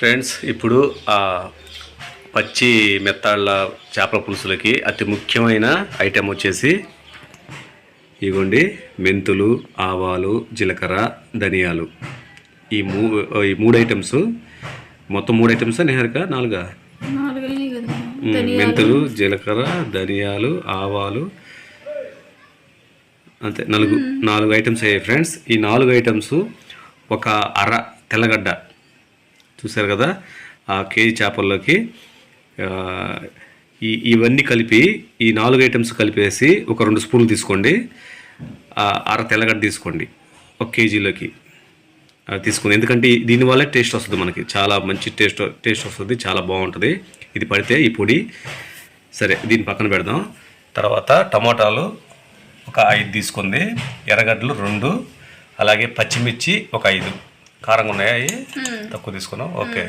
Friends ఇప్పుడు ఆ పచ్చి మెత్తాళ్ళ చేపల పులుసులకి అతి ముఖ్యమైన ఐటెం వచ్చేసి ఇగోండి మెంతులు ఆవాలు జీలకర్ర ధనియాలు. ఈ మూ ఈ మూడు ఐటమ్స్ మొత్తం మూడు ఐటమ్స్ నిహారిక? నాలుగా? మెంతులు జీలకర్ర ధనియాలు ఆవాలు. అంతే నాలుగు నాలుగు ఐటమ్స్ అయ్యాయి ఫ్రెండ్స్. ఈ నాలుగు ఐటమ్స్ ఒక అర తెల్లగడ్డ చూసారు కదా ఆ కేజీ చేపల్లోకి ఈ ఇవన్నీ కలిపి ఈ నాలుగు ఐటమ్స్ కలిపేసి ఒక రెండు స్పూన్లు తీసుకోండి. అర తెల్లగడ్డ తీసుకోండి ఒక కేజీలోకి. తీసుకుంది తీసుకోండి ఎందుకంటే దీనివల్ల టేస్ట్ వస్తుంది మనకి. చాలా మంచి టేస్ట్ టేస్ట్ వస్తుంది చాలా బాగుంటుంది. ఇది పడితే ఈ పొడి. సరే దీన్ని పక్కన పెడదాం. తర్వాత టమాటాలు ఒక ఐదు తీసుకుంది ఎర్రగడ్డలు రెండు అలాగే పచ్చిమిర్చి ఒక ఐదు. కారంగా ఉన్నాయా అవి తక్కువ తీసుకున్నాం ఓకే.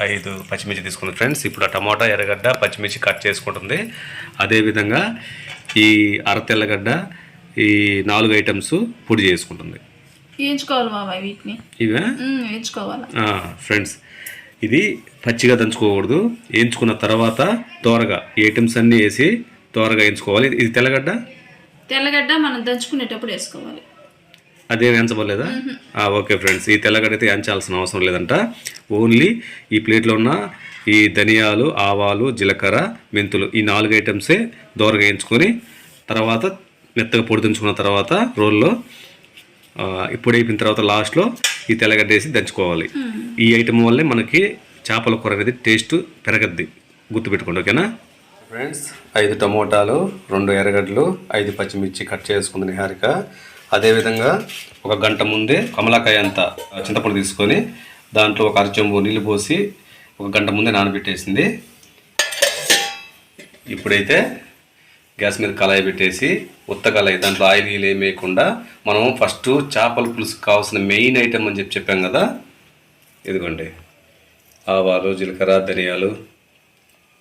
ఐదు పచ్చిమిర్చి తీసుకుంది ఫ్రెండ్స్. ఇప్పుడు ఆ టమాటా ఎర్రగడ్డ పచ్చిమిర్చి కట్ చేసుకుంటుంది. అదేవిధంగా ఈ అర తెల్లగడ్డ ఈ నాలుగు ఐటమ్స్ పొడి చేసుకుంటుంది. వేయించుకోవాలి బాబాయ్ వీటిని. ఇవే? ఉమ్, వేయించుకోవాలి? ఫ్రెండ్స్. ఇది పచ్చిగా దంచుకోకూడదు. వేయించుకున్న తర్వాత తోరగా ఈ ఐటమ్స్ అన్నీ వేసి తోరగా వేయించుకోవాలి. ఇది తెల్లగడ్డ? తెల్లగడ్డ మనం దంచుకునేటప్పుడు వేసుకోవాలి. అదే ఎంచబడలేదా ఆ, ఓకే ఫ్రెండ్స్ ఈ తెల్లగడ్డ అయితే ఎంచాల్సిన అవసరం లేదంట. ఓన్లీ ఈ ప్లేట్లో ఉన్న ఈ ధనియాలు ఆవాలు జీలకర్ర మెంతులు ఈ నాలుగు ఐటమ్సే దోరగా వేయించుకొని తర్వాత మెత్తగా పొడి దంచుకున్న తర్వాత రోల్లో ఇప్పుడు అయిపోయిన తర్వాత లాస్ట్లో ఈ తెల్లగడ్డ వేసి దంచుకోవాలి. ఈ ఐటమ్ వల్లే మనకి చేపల కూర అనేది టేస్ట్ పెరగద్ది. గుర్తుపెట్టుకోండి ఓకేనా? ఫ్రెండ్స్ ఐదు టమోటాలు రెండు ఎర్రగడ్డలు ఐదు పచ్చిమిర్చి కట్ చేసుకుంది నిహారిక. అదేవిధంగా ఒక గంట ముందే కమలాకాయ అంత చింతపండు తీసుకొని దాంట్లో ఒక అరచెంబు నీళ్ళు పోసి ఒక గంట ముందే నానబెట్టేసింది. ఇప్పుడైతే గ్యాస్ మీద కళాయి పెట్టేసి ఉత్త కళాయి దాంట్లో ఆయిల్ గీలు ఏమి వేయకుండా మనం ఫస్ట్ చేపల పులుసు కావాల్సిన మెయిన్ ఐటమ్ అని చెప్పి చెప్పాం కదా ఇదిగోండి. ఆవాలు జీలకర్ర ధనియాలు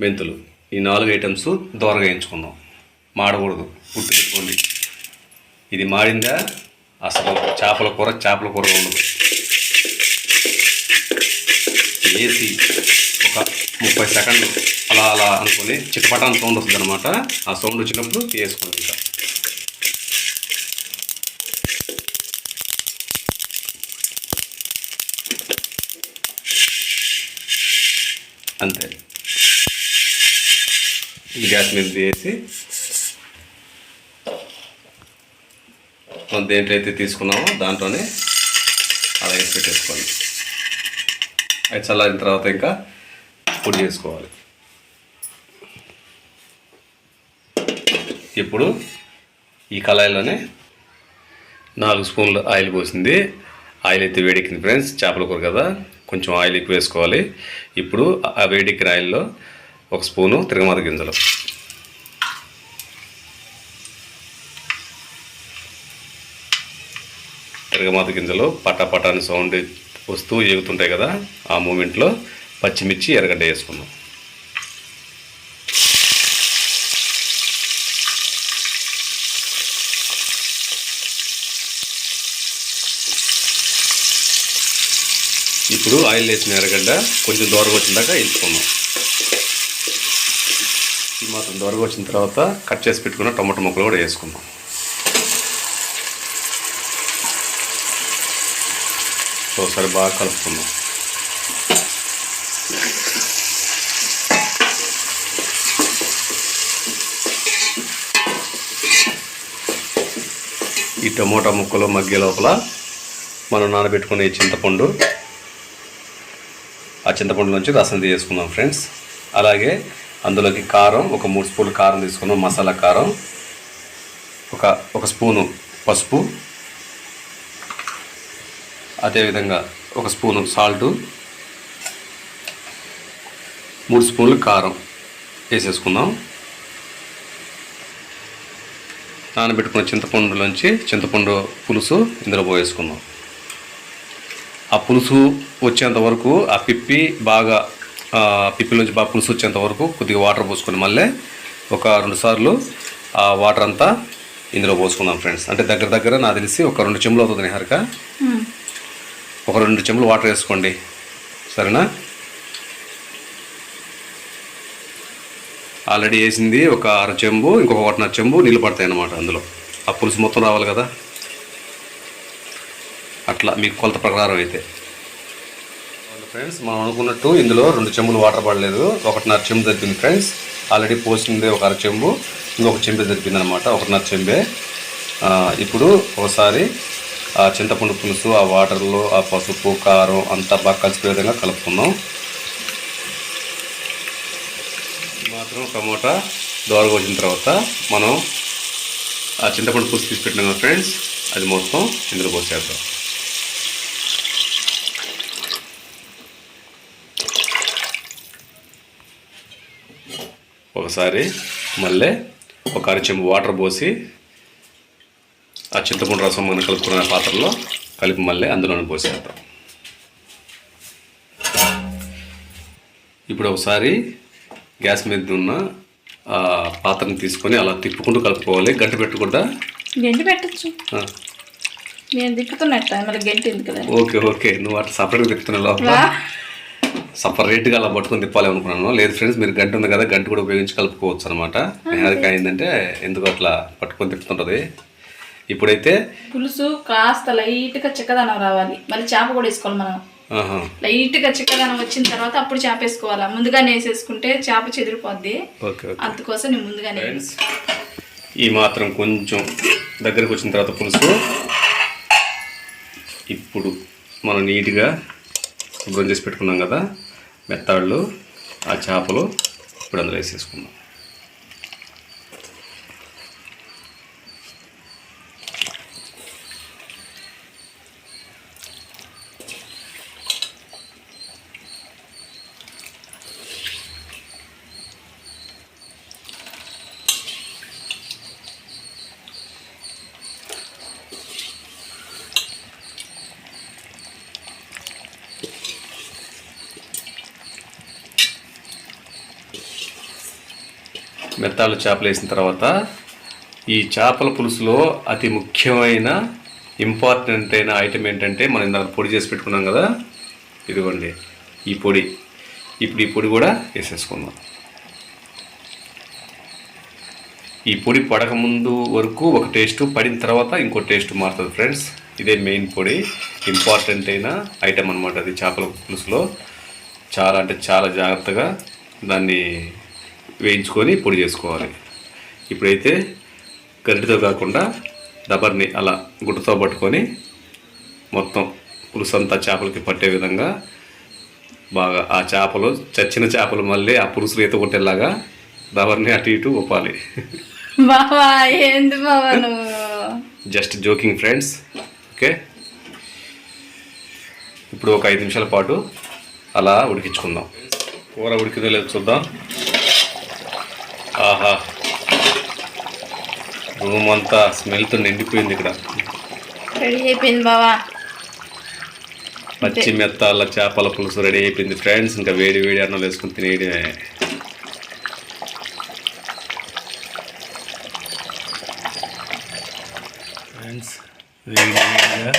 మెంతులు ఈ నాలుగు ఐటమ్స్ దోరగా వేయించుకుందాం. మాడకూడదు. గుర్తుపెట్టుకోండి ఇది మాడిందా అసలు చేపల కూర చేపల కూర ఉండదు వేసి ఒక ముప్పై సెకండ్లు అలా అలా అనుకొని చిటపటాన్ సౌండ్ వస్తుంది అనమాట ఆ సౌండ్ వచ్చినప్పుడు వేసుకోండి ఇంకా. అంతే. ఈ గ్యాస్ మీద వేసి మనం దేంట్లో అయితే తీసుకున్నామో దాంట్లోనే అలా వేసి పెట్టేసుకోండి. అది చల్లారిన తర్వాత ఇంకా పొడి చేసుకోవాలి. ఇప్పుడు ఈ కళాయిలోనే నాలుగు స్పూన్లు ఆయిల్ పోసింది. ఆయిల్ అయితే వేడెక్కింది ఫ్రెండ్స్ చేపల కూర కదా. కొంచెం ఆయిల్ ఎక్కువ వేసుకోవాలి. ఇప్పుడు ఆ వేడెక్కిన ఆయిల్లో ఒక స్పూను తిరగమాత గింజలు. తిరగమాత గింజలు పటాపటాని సౌండ్ వస్తూ ఎగుతుంటాయి కదా ఆ మూమెంట్లో పచ్చిమిర్చి ఎర్రగడ్డ వేసుకున్నాం ఇప్పుడు ఆయిల్ వేసిన ఎర్రగడ్డ కొంచెం దూరంగా వచ్చిన దాకా ఈ మాత్రం దూరంగా వచ్చిన తర్వాత కట్ చేసి పెట్టుకున్న టమాటో ముక్కలు కూడా వేసుకున్నాం ఒకసారి బాగా కలుపుకుందాం. ఈ టమోటా ముక్కలు మగ్గే లోపల మనం నానబెట్టుకునే చింతపండు ఆ చింతపండు నుంచి రసం తీసుకుందాం ఫ్రెండ్స్. అలాగే అందులోకి కారం ఒక మూడు స్పూన్లు కారం తీసుకున్నాం మసాలా కారం ఒక ఒక స్పూను పసుపు అదేవిధంగా ఒక స్పూను సాల్టు మూడు స్పూన్లు కారం వేసేసుకుందాం. నానబెట్టుకున్న చింతపండులోంచి చింతపండు పులుసు ఇందులో పోసేసుకుందాం ఆ పులుసు వచ్చేంత వరకు ఆ పిప్పి బాగా పిప్పిలోంచి బాగా పులుసు వచ్చేంత వరకు కొద్దిగా వాటర్ పోసుకొని మళ్ళీ ఒక రెండు సార్లు ఆ వాటర్ అంతా ఇందులో పోసుకుందాం ఫ్రెండ్స్. అంటే దగ్గర దగ్గర నాకు తెలిసి ఒక రెండు చెంబులు అవుతుంది హరిక ఒక రెండు చెంబులు వాటర్ వేసుకోండి. సరేనా? ఆల్రెడీ వేసింది ఒక అర చెంబు ఇంకొక ఒకటిన్నర చెంబు నీళ్ళు పడతాయి అన్నమాట అందులో. ఆ పులుసు మొత్తం రావాలి కదా? అట్లా మీకు కొలత ప్రకారం అయితే. ఫ్రెండ్స్ మనం అనుకున్నట్టు ఇందులో రెండు చెంబులు వాటర్ పడలేదు. ఒకటిన్నర చెంబు తగ్గింది ఫ్రెండ్స్. ఆల్రెడీ పోసింది ఒక అర చెంబు ఇంకొక చెంబే తగ్గింది అనమాట ఒకటిన్నర చెంబే. ఇప్పుడు ఒకసారి ఆ చింతపండు పులుసు ఆ వాటర్లో ఆ పసుపు కారం అంతా బాగా కలిసిపోయే విధంగా కలుపుకుందాం. మాత్రం టమోటా దోరగా వచ్చిన తర్వాత మనం ఆ చింతపండు పులుసు తీసి పెట్టినాం కదా ఫ్రెండ్స్ అది మొత్తం ఇందులో పోసేద్దాం. ఒకసారి మళ్ళీ ఒక అరచెంబు వాటర్ పోసి ఆ చింతపండు రసం మనం కలుపుకున్న పాత్రలో కలిపి మళ్ళీ అందులోనే పోసేద్దాం. ఇప్పుడు ఒకసారి గ్యాస్ మీద ఉన్న ఆ పాత్రని తీసుకొని అలా తిప్పుకుంటూ కలుపుకోవాలి. గంట పెట్టకుండా గంటి పెట్టచ్చు. ఆ, నేను తిప్పుతున్నట్ట మళ్ళీ గంటి ఎందుకు కదా. Okay okay. నువ్వు అట్లా సపరేట్గా తిప్పుతున్నావు లోపల. సపరేట్గా అలా పట్టుకొని తిప్పాలి అనుకున్నాను లేదు ఫ్రెండ్స్ మీరు గంట ఉంది కదా గంట కూడా ఉపయోగించి కలుపుకోవచ్చు అనమాట అది ఏంటంటే ఎందుకు అట్లా పట్టుకొని తిప్పుతుంటుంది? ఇప్పుడైతే పులుసు కాస్త లైట్గా చిక్కదనం రావాలి. మళ్ళీ చేప కూడా వేసుకోవాలి మనం. లైట్గా చిక్కదనం వచ్చిన తర్వాత అప్పుడు చేప వేసుకోవాలా? ముందుగానే వేసేసుకుంటే చేప చెదిరిపోద్ది. అందుకోసం నేను ముందుగానే ఈ మాత్రం కొంచెం దగ్గరకు వచ్చిన తర్వాత పులుసు. ఇప్పుడు మనం నీట్గా శుభ్రం చేసి పెట్టుకున్నాం కదా మెత్తాళ్ళు ఆ చేపలు ఇప్పుడు అందులో వేసేసుకుందాం. మెత్తాలు చేపలు వేసిన తర్వాత ఈ చేపల పులుసులో అతి ముఖ్యమైన ఇంపార్టెంట్ అయిన ఐటమ్ ఏంటంటే మనం ఇందాక పొడి చేసి పెట్టుకున్నాం కదా ఇదిగోండి ఈ పొడి. ఇప్పుడు ఈ పొడి కూడా వేసేసుకుందాం. ఈ పొడి పడక ముందు వరకు ఒక టేస్ట్ పడిన తర్వాత ఇంకో టేస్ట్ మారుతుంది ఫ్రెండ్స్. ఇదే మెయిన్ పొడి ఇంపార్టెంట్ అయిన ఐటెం అనమాట అది చేపల పులుసులో. చాలా అంటే చాలా జాగ్రత్తగా దాన్ని వేయించుకొని పొడి చేసుకోవాలి. ఇప్పుడైతే గరిటెతో కాకుండా దబర్ని అలా గుడ్డతో పట్టుకొని మొత్తం పులుసు అంతా చేపలకి పట్టే విధంగా బాగా ఆ చేపలు చచ్చిన చేపలు మళ్ళీ ఆ పులుసులు ఈత కొట్టేలాగా దబర్ని అటు ఇటు ఒప్పాలి జస్ట్ జోకింగ్ ఫ్రెండ్స్ ఓకే ఇప్పుడు ఒక ఐదు నిమిషాల పాటు అలా ఉడికించుకుందాం. కూర ఉడికిందో లేదో చూద్దాం. ఆహా. రూమ్ అంతా స్మెల్తో నిండిపోయింది ఇక్కడ. రెడీ అయిపోయింది బావా. పచ్చి మెత్తాల చేపల పులుసు రెడీ అయిపోయింది ఫ్రెండ్స్. ఇంకా వేడి వేడి అన్నం వేసుకుని తినేయడమే. ఫ్రెండ్స్ వేడిగా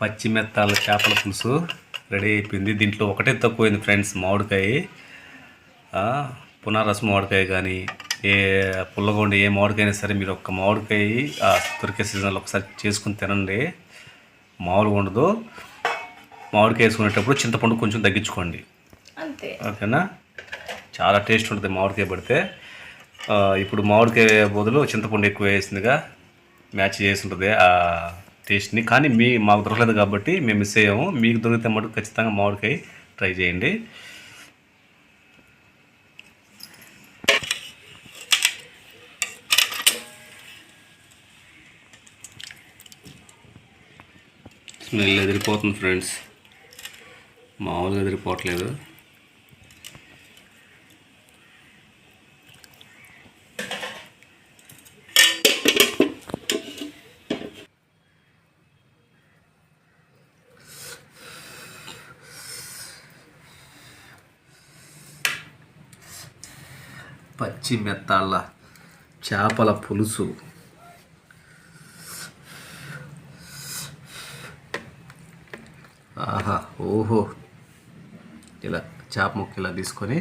పచ్చి మెత్తాల చేపల పులుసు రెడీ అయిపోయింది. దీంట్లో ఒకటే తక్కువైంది ఫ్రెండ్స్ మామిడికాయ. పునారసం మామిడికాయ కానీ ఏ పుల్లగొండ ఏ మామిడికాయ సరే మీరు ఒక్క మామిడికాయ ఆ దొరికే సీజన్లో ఒకసారి చేసుకుని తినండి. మామూలుగా ఉండదు మామిడికాయ వేసుకునేటప్పుడు చింతపండు కొంచెం తగ్గించుకోండి. అంతే. ఓకేనా? చాలా టేస్ట్ ఉంటుంది మామిడికాయ పడితే. ఇప్పుడు మామిడికాయ బదులు చింతపండు ఎక్కువ వేసిందిగా మ్యాచ్ చేసి ఉంటుంది ఆ టేస్ట్ని. కానీ మీ మాకు దొరకలేదు కాబట్టి మేము మిస్ అయ్యాము. మీకు దొరికితే మటుకు ఖచ్చితంగా మామిడికాయ ట్రై చేయండి. స్మెల్ ఎదిరిపోతుంది ఫ్రెండ్స్. మామూలుగా ఎదిరిపోవట్లేదు. పచ్చి మెత్తాళ్ళ చేపల పులుసు. ఆహా ఓహో. ఇలా చేప ముక్క ఇలా తీసుకొని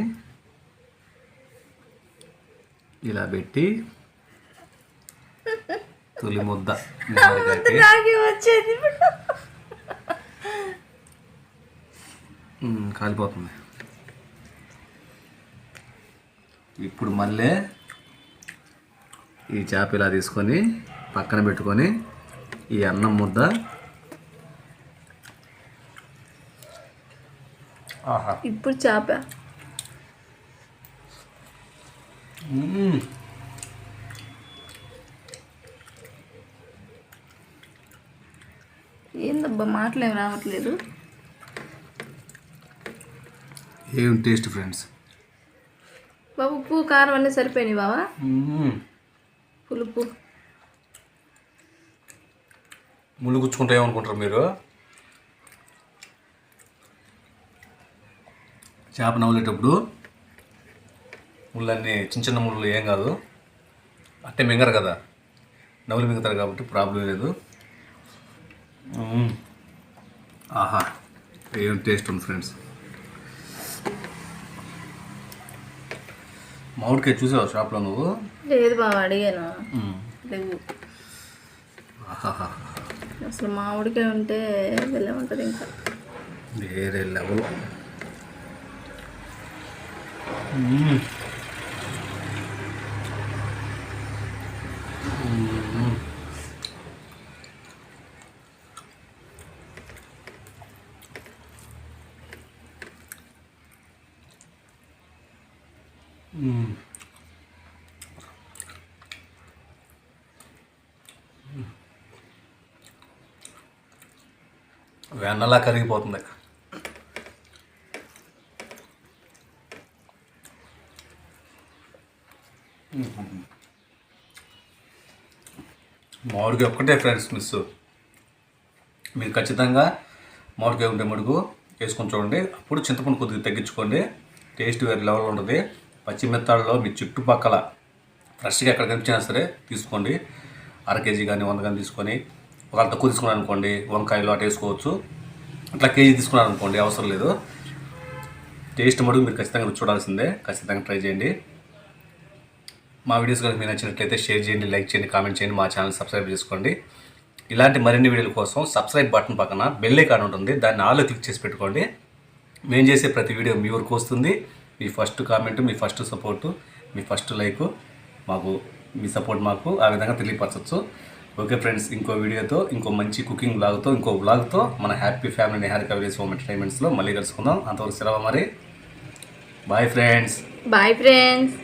ఇలా పెట్టి తొలి ముద్ద కాలిపోతుంది. ఇప్పుడు మళ్ళీ ఈ చేప ఇలా తీసుకొని పక్కన పెట్టుకొని ఈ అన్నం ముద్ద ఇప్పుడు చేప. ఏందబ్బా మాటలు ఏమి రావట్లేదు? ఏం టేస్ట్ ఫ్రెండ్స్? బాబు ఉప్పు కారం అన్నీ సరిపోయినాయి బావా. పులుపు. ముళ్ళు గుచ్చుకుంటే ఏమనుకుంటారు మీరు? చేప నవ్వులేటప్పుడు ముళ్ళన్నీ చిన్న చిన్న ముళ్ళు ఏం కాదు. అంటే మింగరు కదా. నవ్వులు మింగుతారు కాబట్టి ప్రాబ్లం లేదు. ఆహా ఏం టేస్ట్ ఉంది ఫ్రెండ్స్. మామిడికాయ చూసావు షాప్లో నువ్వు? లేదు బావ అడిగాను. లేవు అసలు మామిడికాయ ఉంటే వెళ్ళే ఉంటుంది ఇంకా. వేరే లెవెల్. వెన్నలా కరిగిపోతుంది మామిడికాయ ఒక్కటే ఫ్రెండ్స్ మిస్. మీరు ఖచ్చితంగా మామిడికాయ ఉంటే మడుగు వేసుకొని చూడండి. అప్పుడు చింతపండు కొద్దిగా తగ్గించుకోండి. టేస్ట్ వేరే లెవెల్ ఉంటుంది. పచ్చిమిరతాళ్ళలో మీ చుట్టుపక్కల ఫ్రెష్గా ఎక్కడ కనిపించినా సరే తీసుకోండి. అర కేజీ కానీ వంద కానీ తీసుకొని ఒకవేళ తక్కువ తీసుకున్నారు అనుకోండి వంకాయలు అటు వేసుకోవచ్చు. అట్లా కేజీ తీసుకున్నారు అనుకోండి అవసరం లేదు. టేస్ట్ మడుగు మీరు ఖచ్చితంగా చూడాల్సిందే. ఖచ్చితంగా ట్రై చేయండి. మా వీడియోస్ కనుక మీకు నచ్చినట్లయితే షేర్ చేయండి లైక్ చేయండి కామెంట్ చేయండి మా ఛానల్ సబ్స్క్రైబ్ చేసుకోండి. ఇలాంటి మరిన్ని వీడియోల కోసం సబ్స్క్రైబ్ బటన్ పక్కన బెల్ ఐకాన్ ఉంటుంది. దాన్ని ఆలో క్లిక్ చేసి పెట్టుకోండి. మేము చేసే ప్రతి వీడియో మీ వరకు వస్తుంది. మీ ఫస్ట్ కామెంట్ మీ ఫస్ట్ సపోర్టు మీ ఫస్ట్ లైక్ మాకు మీ సపోర్ట్ మాకు ఆ విధంగా తెలియపరచచ్చు. ఓకే ఫ్రెండ్స్ ఇంకో వీడియోతో ఇంకో మంచి కుకింగ్ బ్లాగ్తో ఇంకో బ్లాగ్తో మన happy family Niharika village home ఎంటర్టైన్మెంట్స్లో మళ్ళీ కలుసుకుందాం. అంతవరకు సెలవు మరి. Bye friends bye friends